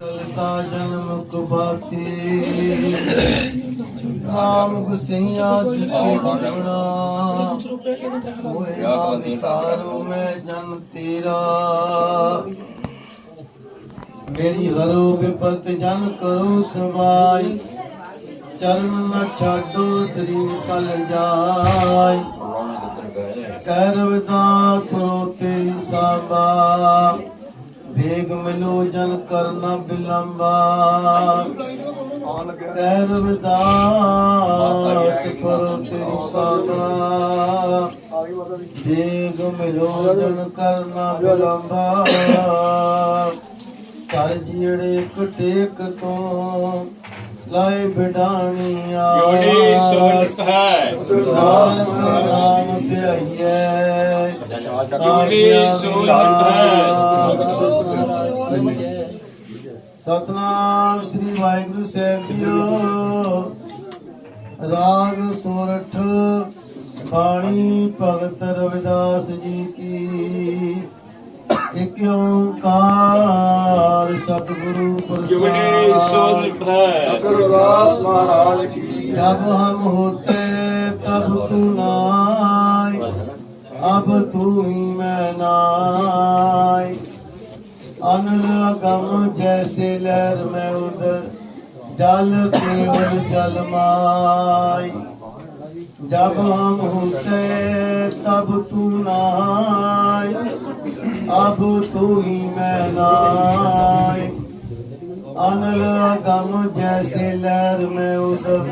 ਕਲਤਾ ਜਨਮ ਕੁਬਾਤੀ ਨਾਮ ਗੁਸਈਆ ਜਿਤੇ ਬਣਾ ਹੋਏ ਨਾਮ ਸਾਰੂ ਮੈਂ ਜਨ ਤੇਰਾ। ਮੇਰੀ ਹਰੋ ਵਿਪਤ ਜਨ ਕਰੋ ਸਵਾਈ। ਚਰਨ ਨਾ ਛਾਡੋ ਸਰੀਰ ਕਲ ਜਾਈ। ਕਰਵਦਾ ਕੋ ਤੇਰੀ ਸਾਬਾ ਮਿਲੋ ਜਨ ਕਰਨਾ ਬਿਲੰਬਾ। ਕਹਿ ਰਵਿਦਾਸ ਕਰੋ ਤੇਰੀ ਸਾਬਾ ਭੇਗ ਮਿਲੋ ਜਨ ਕਰਨਾ ਬਿਲੰਬਾ। ਕਰ ਜੀੜੇ ਇੱਕ ਟੇਕ ਤੋਂ ਲਾਏ ਬਿਡਾਣੀਆਂ ਜੋੜੀ ਸੋਚ ਹੈ। ਨਾਨਕ ਨਾਮ ਧਿਆਈਐ। ਜੋੜੀ ਸੋਚ ਸਤਨਾਮ ਸ੍ਰੀ ਵਾਹਿਗੁਰੂ ਸਾਹਿਬ ਜੀਓ। ਰਾਗ ਸੋਰਠ ਬਾਣੀ ਭਗਤ ਰਵਿਦਾਸ ਜੀ ਕੀ। ਇਕ ਓੰਕਾਰ ਸਤਿਗੁਰੂ ਪ੍ਰਸਾਦ। ਹਮ ਹੋਤੇ ਤਬ ਤੂ ਨਾਈ ਅਬ ਤੂ ਹੀ ਮੈਂ ਨਾਈ ਅਨਲ ਅਗਮ ਜੈਸੇ ਲਹਿਰ ਮੈਂ ਉਦਰ ਜਲ ਕੇਵਲ ਜਲ ਮਾਈ। ਜਬ ਹਮ ਹੁੰਤੇ ਤਬ ਤੂ ਨਾਈ ਅਬ ਤੂ ਹੀ ਮੈਂ ਨਾਈ ਅਨਲ ਅਗਮ ਜੈਸੇ ਲਹਿਰ ਮੈਂ ਉਦਰ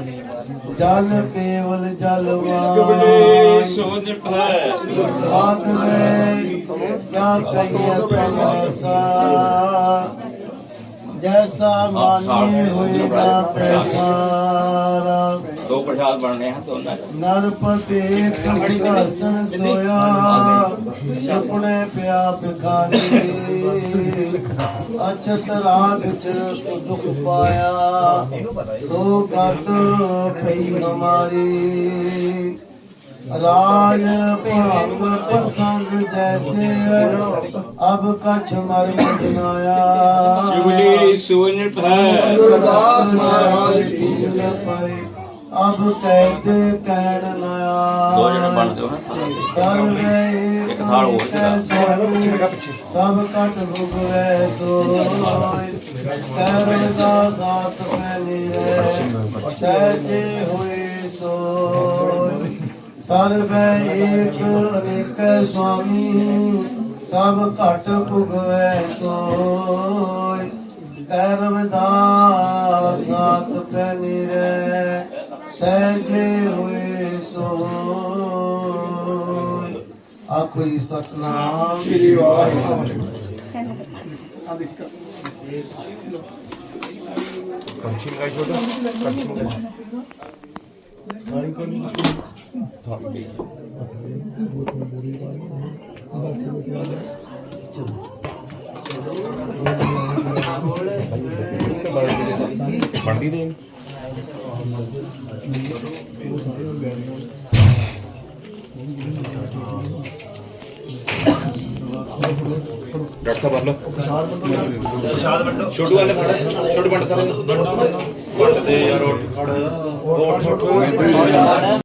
ਜਲ ਕੇਵਲ ਜਲ ਮਾਈ। सोजठा पास में क्या कहिए पैसा जैसा मान्य होएगा पैसा दो प्रसाद बढ़ने हैं तो नरपति सिंहासन सोया सपने पिया भिखारी अचत राग च दुख पाया सो गत पई हमारी ਗਤ ਪਈ ਹਮਾਰੀ ਰਾਜ ਭੰਗ ਪ੍ਰਸੰਗ ਜੈਸੇ ਅਬ ਕਛ ਮਰ ਮਜਨਾਇਆ ਜੋੜੀ ਸੋਚ ਹੈ ਗੁਰਦਾਸ ਮਹਾਰਾਜ ਕੀ ਪਏ ਅਬ ਕਹਿਤੇ ਸਰਬੈ ਏਕ ਅਨੇਕ ਸੁਆਮੀ ਸਭ ਘਟ ਭੁਗਵੇ ਸੋਇ। ਕਹਿ ਰਵਿਦਾਸ ਸਾਥ ਪੈਨੇ ਹੈ ਸਹਿਜੇ ਹੋਏ ਸੋਇ। ਆਖੋ ਜੀ ਸਤਨਾਮ। ਸ੍ਰੀ ਵਾਹਿਗੁਰੂ। ਗਾਲੀ ਕੋਈ ਨਹੀਂ ਬਣਦੀ ਨਹੀਂ ਡਾਕਟਰ ਸਾਹਿਬ ਵੱਲ ਛੋਟੂ ਵਾਲੇ ਫੜ। ਛੋਟੂ ਵੰਡ ਸਾਹਿਬ ਵੰਡ ਆ ਰੋਟੀ ਉਹ ਫੜ ਉਹ